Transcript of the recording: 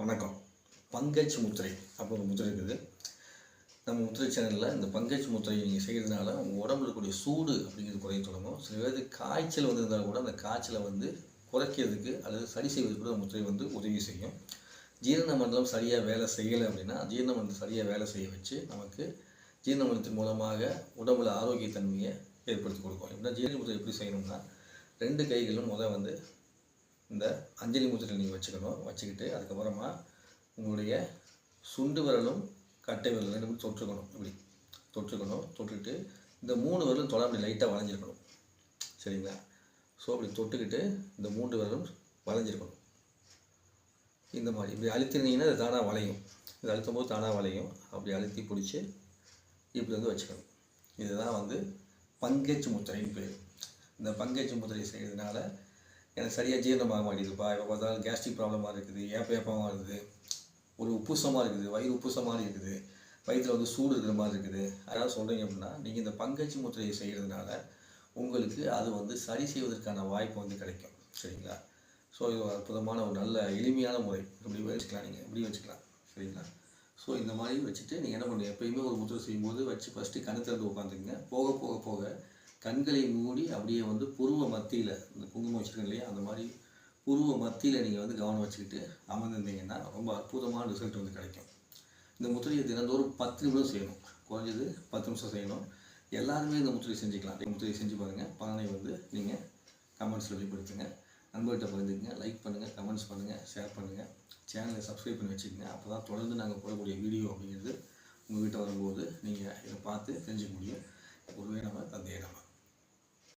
வணக்கம். பங்கஜ் முத்திரை அப்போ ஒரு முத்திரை இருக்குது. நம்ம முத்திரை சேனலில் இந்த பங்கஜ் முத்திரை நீங்கள் செய்கிறதுனால உங்கள் உடம்புல இருக்கக்கூடிய சூடு அப்படிங்கிறது குறைய தொடங்கும். சில பேருக்கு காய்ச்சல் வந்திருந்தால் கூட அந்த காய்ச்சலை வந்து குறைக்கிறதுக்கு அல்லது சரி செய்வதற்கு கூட அந்த முத்திரை வந்து உதவி செய்யும். ஜீரண மண்டலம் சரியாக வேலை செய்யலை அப்படின்னா ஜீரண மண்டலம் சரியாக வேலை செய்ய வச்சு நமக்கு ஜீரண மண்டலத்தின் மூலமாக உடம்புல ஆரோக்கியத்தன்மையை ஏற்படுத்தி கொடுக்கும். எப்படின்னா ஜீரண முத்திரை எப்படி செய்யணும்னா ரெண்டு கைகளும் முதல் வந்து இந்த அஞ்சலி முத்திரை நீங்கள் வச்சுக்கணும். வச்சுக்கிட்டு அதுக்கப்புறமா உங்களுடைய சுண்டு விரலும் கட்டை விரலும் ரெண்டு தொற்றுக்கணும் இப்படி தொற்றுக்கணும் தொட்டுக்கிட்டு இந்த மூணு விரலும் தொட அப்படி லைட்டாக வளைஞ்சிருக்கணும். சரிங்களா? ஸோ அப்படி தொட்டுக்கிட்டு இந்த மூன்று விரலும் வளைஞ்சிருக்கணும். இந்த மாதிரி. இப்படி அழுத்திருந்தீங்கன்னா அது தானாக வளையும். இது அழுத்தும் போது தானாக வளையும். அப்படி அழுத்தி பிடிச்சி இப்படி வந்து வச்சுக்கணும். இதுதான் வந்து பங்கேச்சு முத்திரைன்னு பேர். இந்த பங்கேச்சு முத்திரை செய்கிறதுனால எனக்கு சரியாக ஜீரணமாக மாட்டேங்குதுப்பா இப்போ பார்த்தாலும் கேஸ்ட்ரிக் ப்ராப்ளமாக இருக்குது ஏப்ப ஏப்பமாக இருக்குது. ஒரு உப்புசமாக இருக்குது வயிறு உப்புசமாக இருக்குது. வயிற்றில் வந்து சூடு இருக்கிற மாதிரி இருக்குது. அதாவது சொல்கிறீங்க அப்படின்னா நீங்கள் இந்த பங்கச்சி முத்திரையை செய்கிறதுனால உங்களுக்கு அது வந்து சரி செய்வதற்கான வாய்ப்பு வந்து கிடைக்கும். சரிங்களா? ஸோ இது அற்புதமான ஒரு நல்ல எளிமையான முறை. இப்படி வச்சுக்கலாம் நீங்கள் இப்படி வச்சுக்கலாம். சரிங்களா? ஸோ இந்த மாதிரி வச்சுட்டு நீங்கள் என்ன பண்ணுங்கள் எப்பயுமே ஒரு முத்திரை செய்யும்போது வச்சு ஃபஸ்ட்டு கணு திறந்து உட்காந்துக்குங்க. போக போக போக கண்களை மூடி அப்படியே வந்து புருவ மத்தியில் இந்த குங்குமம் வச்சுருக்கேன் இல்லையா அந்த மாதிரி புருவ மத்தியில் நீங்கள் வந்து கவனம் வச்சுக்கிட்டு அமர்ந்திருந்தீங்கன்னா ரொம்ப அற்புதமான ரிசல்ட் வந்து கிடைக்கும். இந்த முத்திரையை தினந்தோறும் பத்து நிமிடம் செய்யணும். குறைஞ்சது பத்து நிமிஷம் செய்யணும். எல்லாருமே இந்த முத்திரையை செஞ்சுக்கலாம். முத்திரையை செஞ்சு பாருங்கள் பலனை வந்து நீங்கள் கமெண்ட்ஸில் வெளிப்படுத்துங்க. நண்பர்கிட்ட பகிர்ந்துங்க லைக் பண்ணுங்கள் கமெண்ட்ஸ் பண்ணுங்கள் ஷேர் பண்ணுங்கள் சேனலை சப்ஸ்கிரைப் பண்ணி வச்சுக்கோங்க. அப்போ தான் தொடர்ந்து நாங்கள் போடக்கூடிய வீடியோ அப்படிங்கிறது உங்கள் வீட்டை வரும்போது நீங்கள் இதை பார்த்து தெரிஞ்சுக்க முடியும். ஒருவே நம்ம தந்தையை நம்ம